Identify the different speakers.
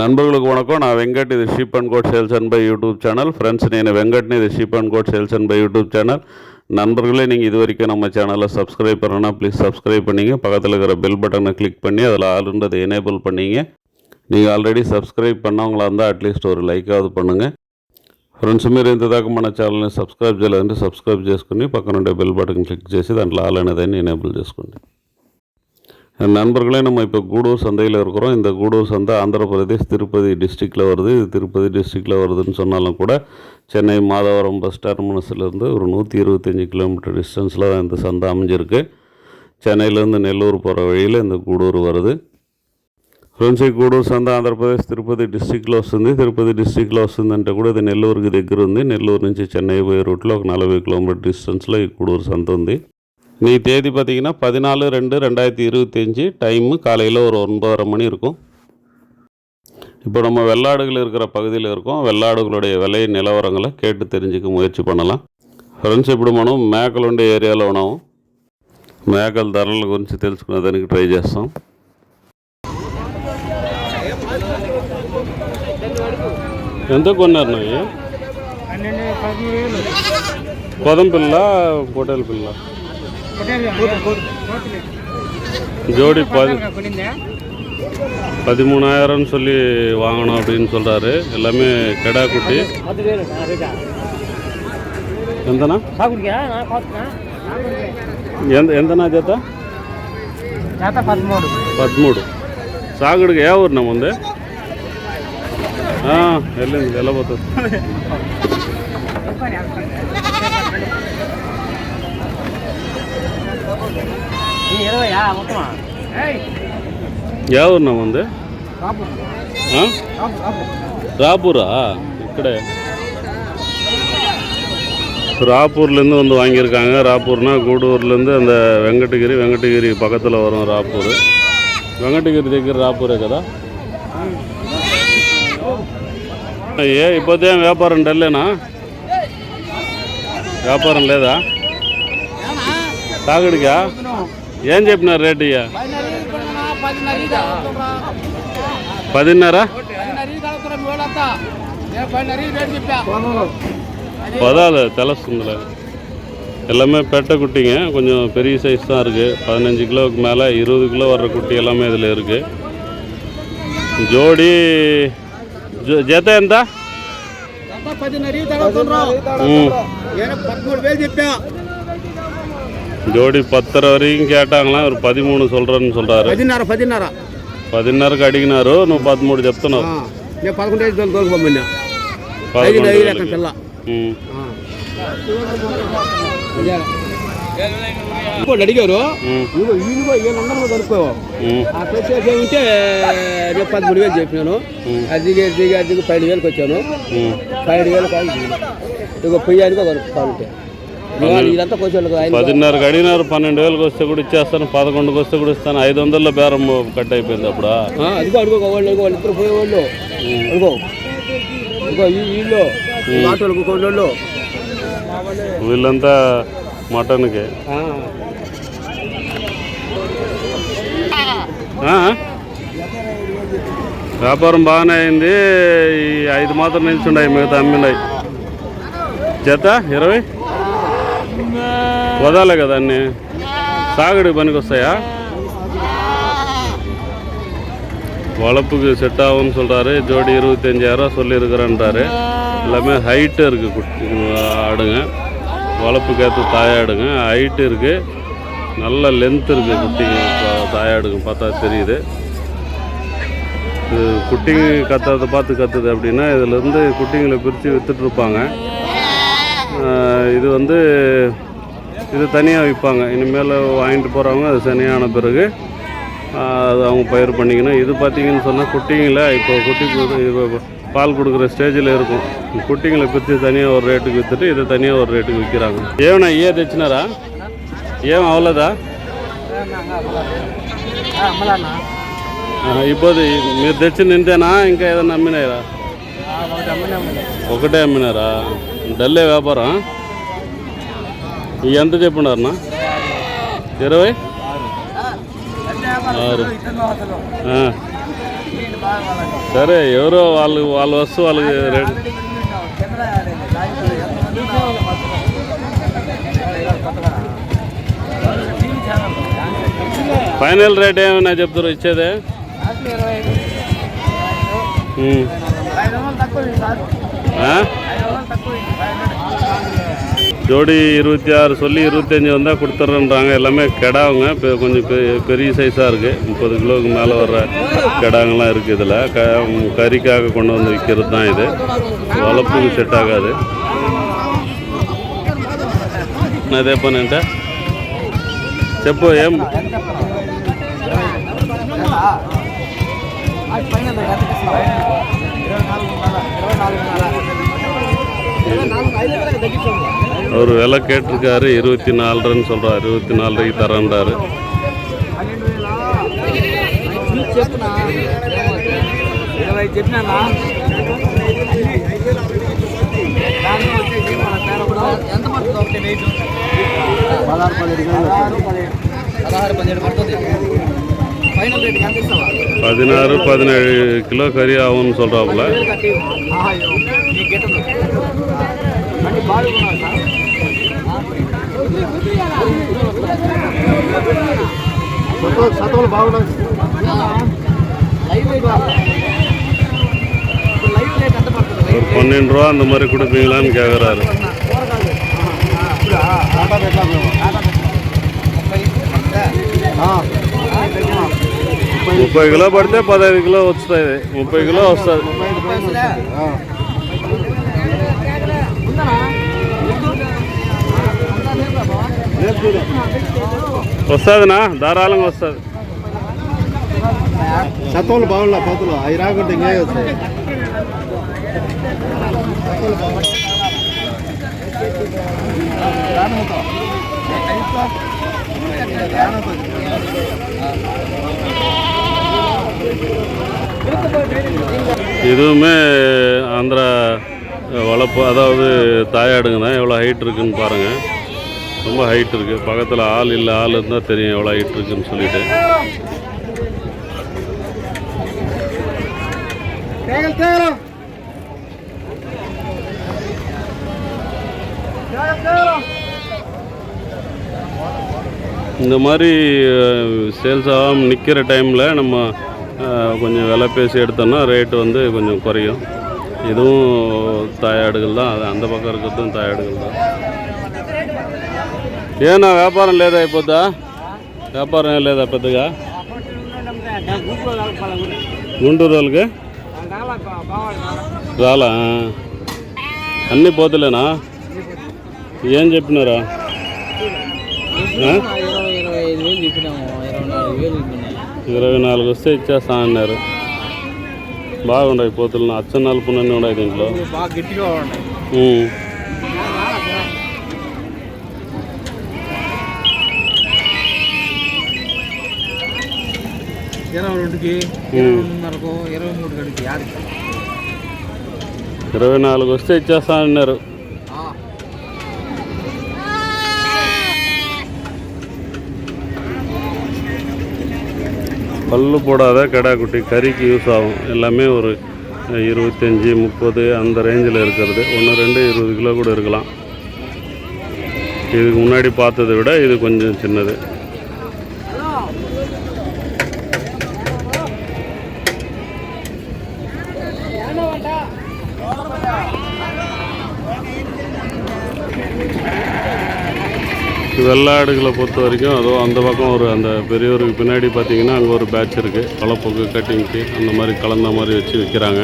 Speaker 1: நண்பர்களுக்கு வணக்கம். நான் வெங்கட். ఇది sheep and goat sales and buy YouTube channel friends నేను வெங்கட்னு இது sheep and goat sales and buy YouTube channel நண்பர்களே நீங்கள் இது வரைக்கும் நம்ம சேனலை சப்ஸ்கிரைப் பண்ணனா ப்ளீஸ் சப்ஸ்கிரைப் பண்ணிங்க. பக்கத்தில் இருக்கிற பெல் பட்டனை கிளிக் பண்ணி அதில் ஆளுன்றதை எனேபிள் பண்ணிங்க. நீங்கள் ஆல்ரெடி సబ్స్క్రైబ్ பண்ணவங்களா இருந்தால் அட்லீஸ்ட் ஒரு లైక్ ఆదు பண்ணுங்கள் ఫ్రెండ్స్ మీరు ఇంతదాకా మన ఛానల్ని సబ్స్క్రైబ్ చేయలేదంటే సబ్స్క్రైబ్ చేసుకుని పక్కన ఉండే బెల్ బటన్ క్లిక్ చేసి దాంట్లో ఆల్ అనేదాన్ని ఎనేబుల్ చేసుకోండి நண்பர்களே நம்ம இப்போ கூடூர் சந்தையில் இருக்கிறோம் இந்த கூடூர் சந்தை ஆந்திர பிரதேஷ் திருப்பதி டிஸ்ட்ரிக்டில் வருது இது திருப்பதி டிஸ்ட்ரிக்டில் வருதுன்னு சொன்னாலும் கூட சென்னை மாதவரம் பஸ் டெர்மினஸ்லேருந்து ஒரு நூற்றி இருபத்தஞ்சி கிலோமீட்டர் டிஸ்டன்ஸில் தான் இந்த சந்தை அமைஞ்சிருக்கு சென்னையிலேருந்து நெல்லூர் போகிற வழியில் இந்த கூடூர் வருது ఫ్రెండ్స్ ఈ గూడూరు సంత ఆంధ్రప్రదేశ్ తిరుపతి డిస్టిక్లో వస్తుంది తిరుపతి డిస్టిక్లో వస్తుందంటే కూడా ఇది నెల్లూరుకి దగ్గర ఉంది నెల్లూరు నుంచి చెన్నై పోయే రూట్లో ఒక నలభై కిలోమీటర్ డిస్టెన్స్లో ఈ గూడూరు సంత ఉంది நீ தேதி பார்த்தீங்கன்னா பதினாலு ரெண்டு ரெண்டாயிரத்தி இருபத்தஞ்சி டைமு காலையில் ஒரு ஒன்பதரை மணி இருக்கும். இப்போ நம்ம வெள்ளாடுகள் இருக்கிற பகுதியில் இருக்கோம். வெள்ளாடுகளுடைய விலை நிலவரங்களை கேட்டு தெரிஞ்சுக்க முயற்சி பண்ணலாம். ஃப்ரெண்ட்ஸ் எப்படி మనం మేకలు ஏரியாவில் ఏరియాలో மேக்கல் మేకల ధరల గురించి తెలుసుకునే దానికి ట్రై చేస్తాం. ఎంత కొన్నారు
Speaker 2: నువ్వు
Speaker 1: పదం ஜோடி பதி பதிமூணாயிரம்னு சொல்லி வாங்கணும் அப்படின்னு சொல்கிறாரு எல்லாமே கெடா குட்டி
Speaker 2: எந்தனா எந்த
Speaker 1: ఎంతనా జత
Speaker 2: జత పదమూడు
Speaker 1: ஏ సాగుడికి ఏ ఊరు నా எல்லாம் వెళ్ళింది వెళ్ళబోతుంది
Speaker 2: ఇరవయా మొత్తమా
Speaker 1: ఏ ఊరినా ముందే
Speaker 2: కాపు
Speaker 1: ఆ?
Speaker 2: కాపు కాపు
Speaker 1: ராப்பூரா இக்கடே ராப்பூர்லேருந்து வந்து வாங்கியிருக்காங்க ராப்பூர்னா கூடூர்லேருந்து அந்த வெங்கடகிரி வெங்கடகிரி பக்கத்தில் வரும் ராப்பூர் వెంకటగిరి దగ్గర రాపూరే కదా ఏ ఇప్పుడేం వ్యాపారం డల్లేనా వ్యాపారం లేదా తాగుడికా ఏం చెప్పినారు రేటు ఇయ్య పదిన్నర பதாது தெலசுங்களே எல்லாமே பெட்டை குட்டிங்க கொஞ்சம் பெரிய சைஸ் தான் இருக்குது பதினஞ்சு கிலோவுக்கு மேலே இருபது கிலோ வர்ற குட்டி எல்லாமே இதில் இருக்குது ஜோடி ஜ- ஜெத்த ఎంత
Speaker 2: పదిన్నర తగ్గుతుండ్రు
Speaker 1: ம் ஜோடி பத்தரை வரைக்கும் கேட்டாங்களாம் ஒரு பதிமூணு சொல்கிறேன்னு சொல்கிறாரு
Speaker 2: పదిన్నర పదిన్నర
Speaker 1: పదిన్నరకు అడిగినారు నువ్వు పదమూడు చెప్తున్నావు
Speaker 2: నేను పదకొండు ఐదు తోలు తోలుకోమన్నా
Speaker 1: పదకొండు
Speaker 2: ఐదు
Speaker 1: వేలకి.
Speaker 2: పిల్ల
Speaker 1: మ్.
Speaker 2: ఇంకోటి అడిగారు
Speaker 1: మ్.
Speaker 2: ఇదిగో ఈయనగో ఏడు వందలు కనుక్కో
Speaker 1: మ్.
Speaker 2: ఆ ప్రత్యేక ఉంటే నేను పదమూడు వేలు చెప్పినాను
Speaker 1: మ్.
Speaker 2: అది దిగి దిగి అది దిగి పన్నెండు వేలకు వచ్చాను
Speaker 1: మ్.
Speaker 2: పన్నెండు వేలు కాదు ఇక పొయ్యానికి కనుక్కోవాలంటే ఇవాళ ఇదంతా కొంచెం ఆయన
Speaker 1: పదిన్నరకు అడిగినారు పన్నెండు వేలకు వస్తే కూడా ఇచ్చేస్తాను పదకొండుకి వస్తే కూడా ఇస్తాను. ఐదు వందల్లో బేరం కట్ అయిపోయింది అప్పుడు.
Speaker 2: ఆ, అదిగో అడుగో వాళ్ళు అడుగో వాళ్ళు ఇద్దరు పోయేవాళ్ళు. అడుగో ఇదిగో ఈ వీళ్ళు ఆటోలకు కొన్నోళ్ళు
Speaker 1: వీళ్ళంతా మటన్కి? వ్యాపారం బాగానే అయింది. ఈ ఐదు మాత్రం నిల్చుండాయి మిగతా అమ్మినాయి జత ఇరవై? వదాలే కదా అన్ని సాగుడికి పనికి వస్తాయా வளப்புக்கு செட் ஆகும்னு சொல்கிறாரு ஜோடி இருபத்தஞ்சாயிரம் சொல்லியிருக்கிறேன்றாரு எல்லாமே ஹைட்டு இருக்குது குட்டி ஆடுங்க வளப்புக்கு ஏற்ற தாயாடுங்க ஹைட்டு இருக்குது நல்ல லென்த் இருக்குது குட்டிங்க பா- தாயாடுங்க பார்த்தா தெரியுது இது குட்டிங்க கத்துறதை பார்த்து கத்துது அப்படின்னா இதுலேருந்து குட்டிங்களை பிரித்து விற்றுட்ருப்பாங்க இது வந்து இது தனியாக விற்பாங்க. இனிமேல் வாங்கிட்டு போகிறவங்க அது சனியான பிறகு அது அவங்க பயிர் பண்ணிக்கணும். இது பார்த்திங்கன்னு சொன்னால் குட்டிங்களை இப்போ குட்டி இப்போ பால் கொடுக்குற ஸ்டேஜில் இருக்கும். குட்டிங்களை குத்தி தனியாக ஒரு ரேட்டுக்கு விற்றுட்டு இதை தனியாக ஒரு ரேட்டுக்கு விற்கிறாங்க. ஏவனா ஏ
Speaker 2: தச்சினாரா? ஏன்
Speaker 1: அவ்வளோதா? இப்போது మీరు தச்சு நின்றேனா? இங்கே ఏదైనా అమ్మినారా ஒக்கட்டே అమ్మినారా டல்லே வியாபாரம்? ఎంత చెప్పున్నారన్నా? ఇరవై? ఆరు. సరే ఎవరో వాళ్ళు వాళ్ళ వస్తు వాళ్ళకి రేట్. ఫైనల్ రేట్ ఏమైనా చెప్తారు ఇచ్చేదే? ఉమ్. ஜோடி இருபத்தி ஆறு சொல்லி இருபத்தஞ்சி வந்தால் கொடுத்துட்றேன்றாங்க எல்லாமே கெடாவுங்க. இப்போ கொஞ்சம் பெரிய சைஸாக இருக்குது முப்பது கிலோவுக்கு மேலே வர கெடாங்கெல்லாம் இருக்குது இதில். க கறிக்காக கொண்டு வந்து விற்கிறது தான் இது. வளர்ப்புக்கு செட் ஆகாது. நான் அதே பண்ணிட்ட செப்பு ஏம்? இருபத்தி நாலு அவர் விலை கேட்டிருக்காரு இருபத்தி நாலுன்னு சொல்கிறார் இருபத்தி நாலுக்கு தரேன்றாரு. பதினாறு பதினேழு கிலோ கறி ஆகும்னு சொல்கிறாப்புல
Speaker 2: సతోలు బాగున్నాయి లైవ్ రేట్ లైవ్ రేట్ ఎంత పడుతుంది
Speaker 1: ஒரு பன்னெண்டு ரூபா அந்த மாதிரி கொடுப்பீங்களான்னு கேட்குறாரு ముప్పై కిలో పడితే పదహైదు కిలో వస్తుంది ముప్పై కిలో వస్తుంది వస్తుందినా ధారాళంగా వస్తుంది
Speaker 2: సతోలు బాగున్నా పోతులు అవి రాకుంటే ఇంకే వస్తాయి
Speaker 1: இதுவுமே ஆந்திரா வளர்ப்பு அதாவது தாயாடுங்க தான் எவ்வளோ ஹைட் இருக்குன்னு பாருங்கள் ரொம்ப ஹைட் இருக்குது பக்கத்தில் ஆள் இல்லை ஆள் இருந்தால் தெரியும் எவ்வளோ ஹைட் இருக்குன்னு சொல்லிட்டு. இந்த மாதிரி சேல்ஸ் ஆகாமல் நிற்கிற டைமில் நம்ம கொஞ்சம் விலை பேசி எடுத்தோம்னா ரேட்டு வந்து கொஞ்சம் குறையும். இதுவும் தாயாடுகள் தான் அது அந்த பக்கம் இருக்கிறதும் தாயாடுகள் தான் ఏనా వ్యాపారం లేదా అయిపోద్దా వ్యాపారం ఏం లేదా పెద్దగా గుంటూరు వాళ్ళకి రాలా అన్నీ పోతులేనా ఏం చెప్పినారా ఆ?
Speaker 2: ఇరవై ఇరవై ఐదు వేలు చెప్పినాము ఇరవై నాలుగు వేలు చెప్పినాము
Speaker 1: ఇరవై నాలుగు వస్తే ఇచ్చేస్తా అన్నారు బాగుండవు పోతులు అచ్చ నలుపునన్నీ ఉన్నాయి దీంట్లో.
Speaker 2: బాగా గట్టిగా ఉన్నాయి.
Speaker 1: ఉమ్.
Speaker 2: ఇరవై రెండుకి
Speaker 1: ఇరవై
Speaker 2: రెండున్నరకు ఇరవై మూడు గడికి యాడికి
Speaker 1: ఇరవై నాలుగు వస్తే ఇచ్చేస్తా అన్నారు பல்லு போடாத கடாக்குட்டி கறிக்கு யூஸ் ஆகும். எல்லாமே ஒரு இருபத்தஞ்சி முப்பது அந்த ரேஞ்சில் இருக்கிறது. ஒன்று ரெண்டு இருபது கிலோ கூட இருக்கலாம். இதுக்கு முன்னாடி பார்த்ததை விட இது கொஞ்சம் சின்னது. வெள்ளாடுகளை பொறுத்த வரைக்கும் அதுவும் அந்த பக்கம் ஒரு அந்த பெரியவருக்கு பின்னாடி பார்த்தீங்கன்னா அங்கே ஒரு பேட்ச் இருக்குது வளப்புக்கு கட்டிங்க்கு அந்த மாதிரி கலந்த மாதிரி வச்சு விற்கிறாங்க.